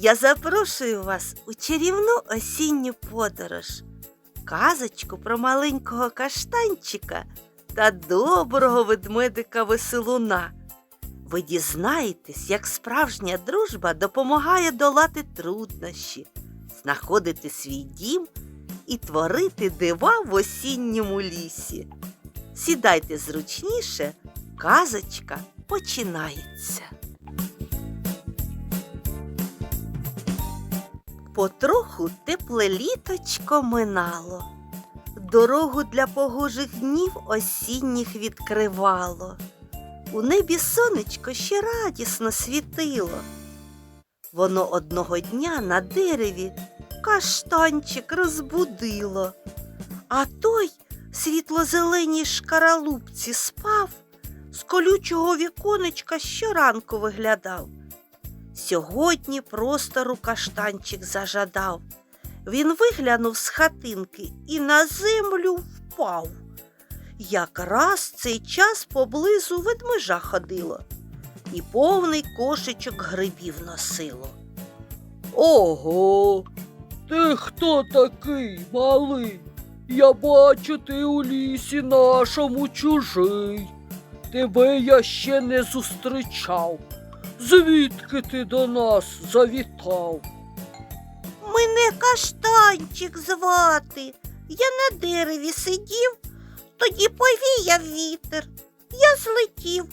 Я запрошую вас у чарівну осінню подорож. Казочку про маленького каштанчика та доброго ведмедика веселуна. Ви дізнаєтесь, як справжня дружба допомагає долати труднощі, знаходити свій дім і творити дива в осінньому лісі. Сідайте зручніше, казочка починається. Потроху тепле літочко минало, дорогу для погожих днів осінніх відкривало. У небі сонечко ще радісно світило. Воно одного дня на дереві каштанчик розбудило, а той світло-зеленій шкаралупці спав, з колючого віконечка щоранку виглядав. Сьогодні простору каштанчик зажадав. Він виглянув з хатинки і на землю впав. Якраз цей час поблизу ведмежа ходило і повний кошечок грибів носило. Ого, ти хто такий малий? Я бачу, ти у лісі нашому чужий. Тебе я ще не зустрічав. Звідки ти до нас завітав? Мене каштанчик звати. Я на дереві сидів, тоді повіяв вітер. Я злетів.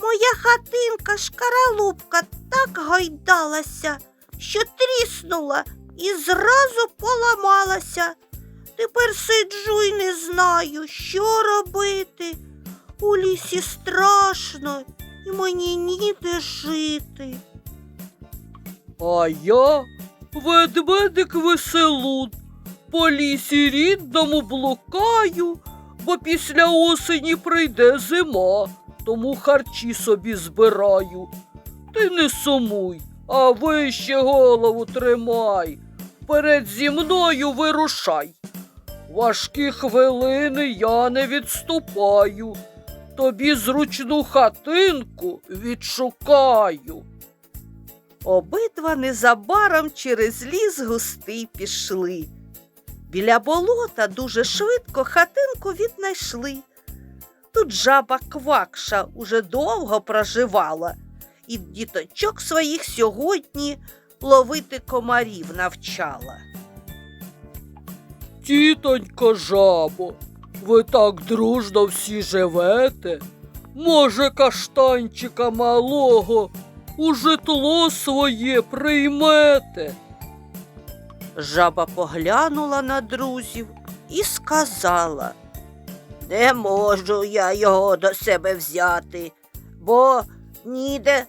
Моя хатинка шкаралупка так гайдалася, що тріснула і зразу поламалася. Тепер сиджу й не знаю, що робити. У лісі страшно, мені ніде жити. А я ведмедик веселун. По лісі рідному блукаю, бо після осені прийде зима, тому харчі собі збираю. Ти не сумуй, а вище голову тримай. Вперед зі мною вирушай. Важкі хвилини я не відступаю. Тобі зручну хатинку відшукаю. Обидва незабаром через ліс густий пішли. Біля болота дуже швидко хатинку віднайшли. Тут жаба квакша уже довго проживала, і діточок своїх сьогодні ловити комарів навчала. Тітонько жабо, ви так дружно всі живете. Може, каштанчика малого у житло своє приймете? Жаба поглянула на друзів і сказала Не можу я його до себе взяти, бо ніде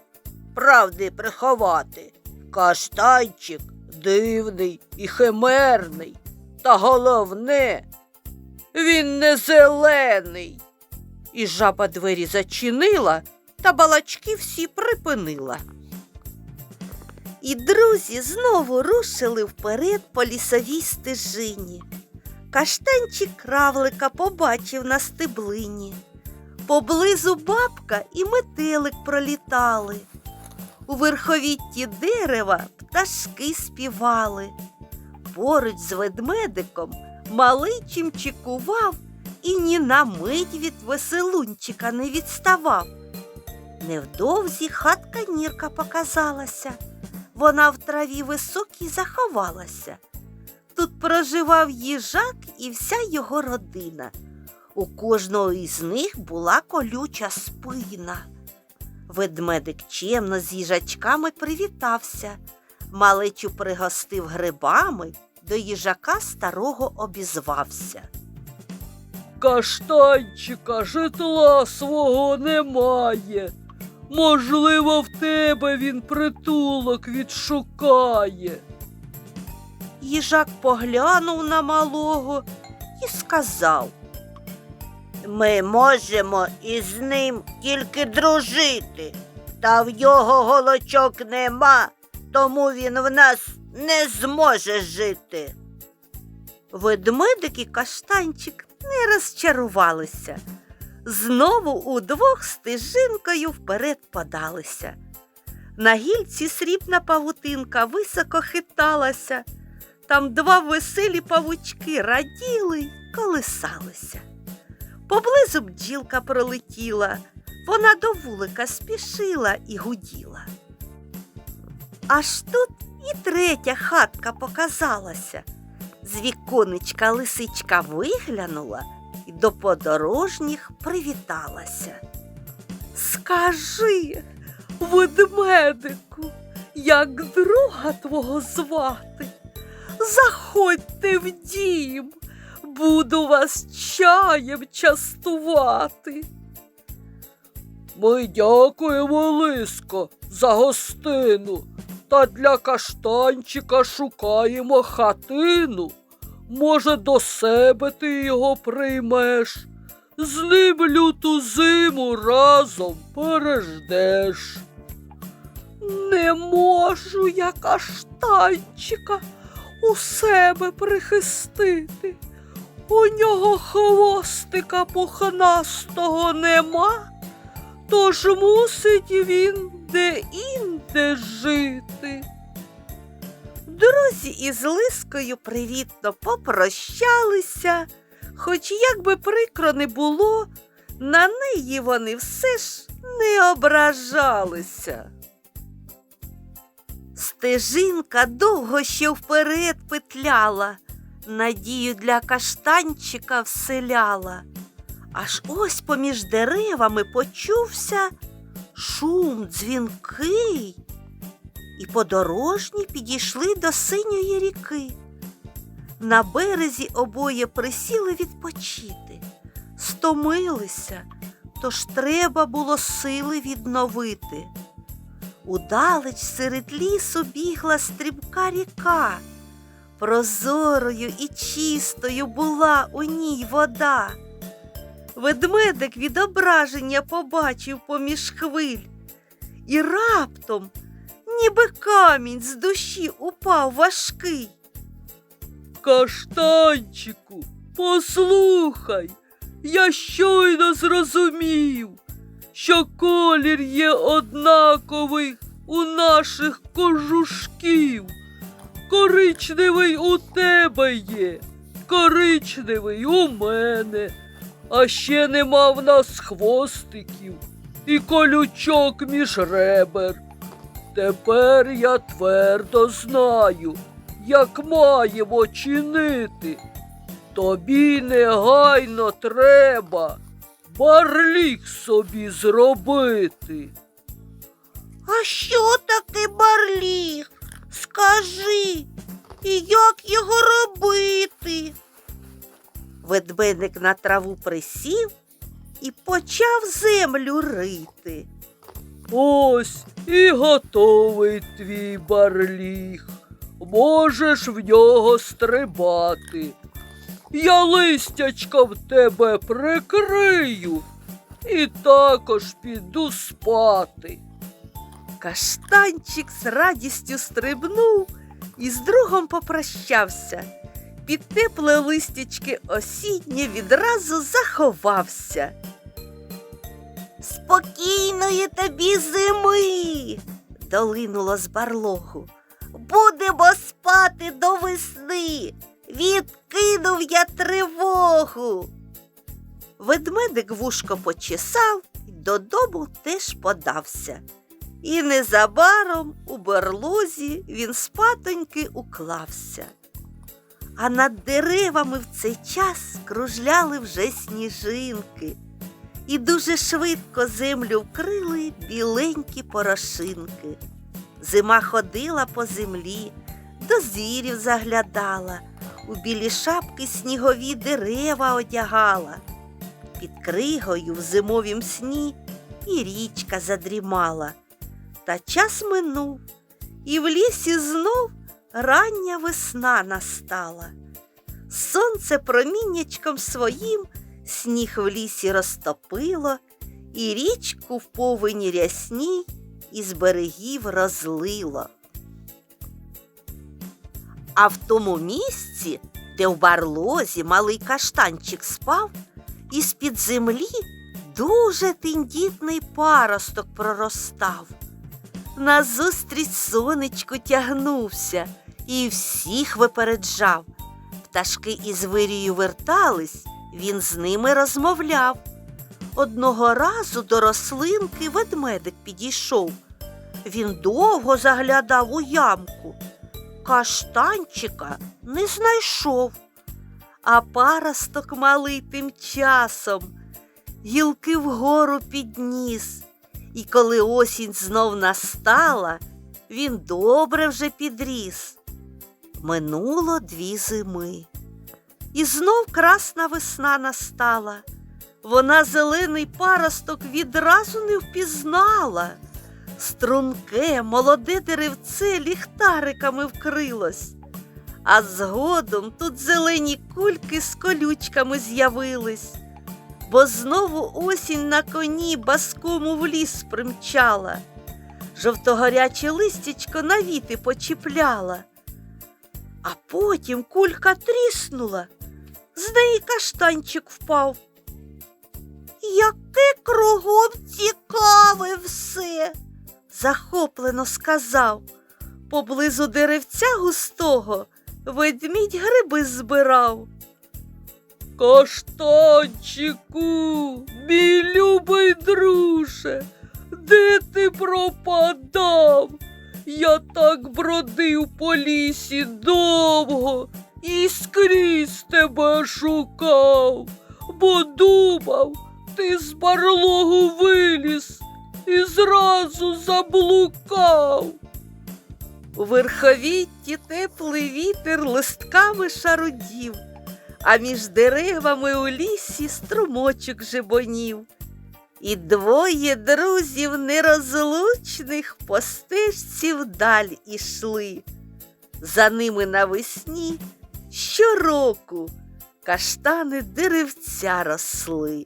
правди приховати. Каштанчик дивний і химерний, та головне, він не зелений. І жаба двері зачинила та балачки всі припинила. І друзі знову рушили вперед по лісовій стежині. Каштанчик кравлика побачив на стеблині. Поблизу бабка і метелик пролітали. У верховітті дерева пташки співали. Поруч з ведмедиком малий чимчикував і ні на мить від веселунчика не відставав. Невдовзі хатка Нірка показалася. Вона в траві високій заховалася. Тут проживав їжак і вся його родина. У кожного із них була колюча спина. Ведмедик чемно з їжачками привітався, малечу пригостив грибами, до їжака старого обізвався. Каштанчика житла свого немає. Можливо, в тебе він притулок відшукає. Їжак поглянув на малого і сказав. Ми можемо із ним тільки дружити, та в його голочок нема, тому він в нас не зможе жити. Ведмедик і каштанчик не розчарувалися. Знову удвох стежинкою вперед подалися. На гільці срібна павутинка високо хиталася. Там два веселі павучки раділи й колисалися. Поблизу бджілка пролетіла, вона до вулика спішила і гуділа. Аж тут і третя хатка показалася. З віконечка лисичка виглянула і до подорожніх привіталася. Скажи, ведмедику, як друга твого звати, заходьте в дім, буду вас чаєм частувати. Ми дякуємо, Лиско, за гостину. Та для каштанчика шукаємо хатину. Може, до себе ти його приймеш, з ним люту зиму разом переждеш. Не можу я каштанчика у себе прихистити. У нього хвостика пухнастого нема, тож мусить він де-інде жити. Друзі із Лискою привітно попрощалися, хоч як би прикро не було, на неї вони все ж не ображалися. Стежинка довго ще вперед петляла, надію для каштанчика вселяла. Аж ось поміж деревами почувся шум дзвінкий, і подорожні підійшли до синьої ріки. На березі обоє присіли відпочити, стомилися, тож треба було сили відновити. Удалеч серед лісу бігла стрімка ріка. Прозорою і чистою була у ній вода. Ведмедик відображення побачив поміж хвиль, і раптом, ніби камінь з душі упав важкий. Каштанчику, послухай, я щойно зрозумів, що колір є однаковий у наших кожушків. Коричневий у тебе є, коричневий у мене, а ще нема в нас хвостиків і колючок між ребер. Тепер я твердо знаю, як маємо чинити. Тобі негайно треба барлік собі зробити. А що таке барліг? Скажи, і як його робити? Ведмедик на траву присів і почав землю рити. Ось і готовий твій барліг. Можеш в нього стрибати. Я листячка в тебе прикрию і також піду спати. Каштанчик з радістю стрибнув і з другом попрощався. Під тепле листячки осіннє відразу заховався. Спокійної тобі зими, долинуло з барлогу. Будемо спати до весни. Відкинув я тривогу. Ведмедик вушко почесав і додому теж подався. І незабаром у берлозі він спатоньки уклався. А над деревами в цей час кружляли вже сніжинки, і дуже швидко землю вкрили біленькі порошинки. Зима ходила по землі, до звірів заглядала, у білі шапки снігові дерева одягала. Під кригою в зимовім сні і річка задрімала. Та час минув, і в лісі знов рання весна настала. Сонце проміннячком своїм сніг в лісі розтопило, і річку в повені рясній із берегів розлило. А в тому місці, де в барлозі малий каштанчик спав, із-під землі дуже тендітний паросток проростав. назустріч сонечку тягнувся і всіх випереджав. Пташки із вирію вертались, він з ними розмовляв. Одного разу до рослинки ведмедик підійшов. Він довго заглядав у ямку. Каштанчика не знайшов. А паросток малий тим часом гілки вгору підніс. І коли осінь знов настала, він добре вже підріс. Минуло дві зими. І знов красна весна настала. Вона зелений паросток відразу не впізнала. Струнке, молоде деревце ліхтариками вкрилось, а згодом тут зелені кульки з колючками з'явились, бо знову осінь на коні баскому в ліс примчала, жовтогоряче листячко на віти почіпляла, а потім кулька тріснула, з неї каштанчик впав. Яке кругом цікаве все, захоплено сказав. Поблизу деревця густого ведмідь гриби збирав. Каштанчику, мій любий друже, де ти пропадав? Я так бродив по лісі довго і скрізь тебе шукав, бо думав, ти з барлогу виліз і зразу заблукав. У верховітті теплий вітер листками шарудів, а між деревами у лісі струмочок жебонів. І двоє друзів нерозлучних по стежці вдаль ішли. За ними навесні щороку каштани деревця росли.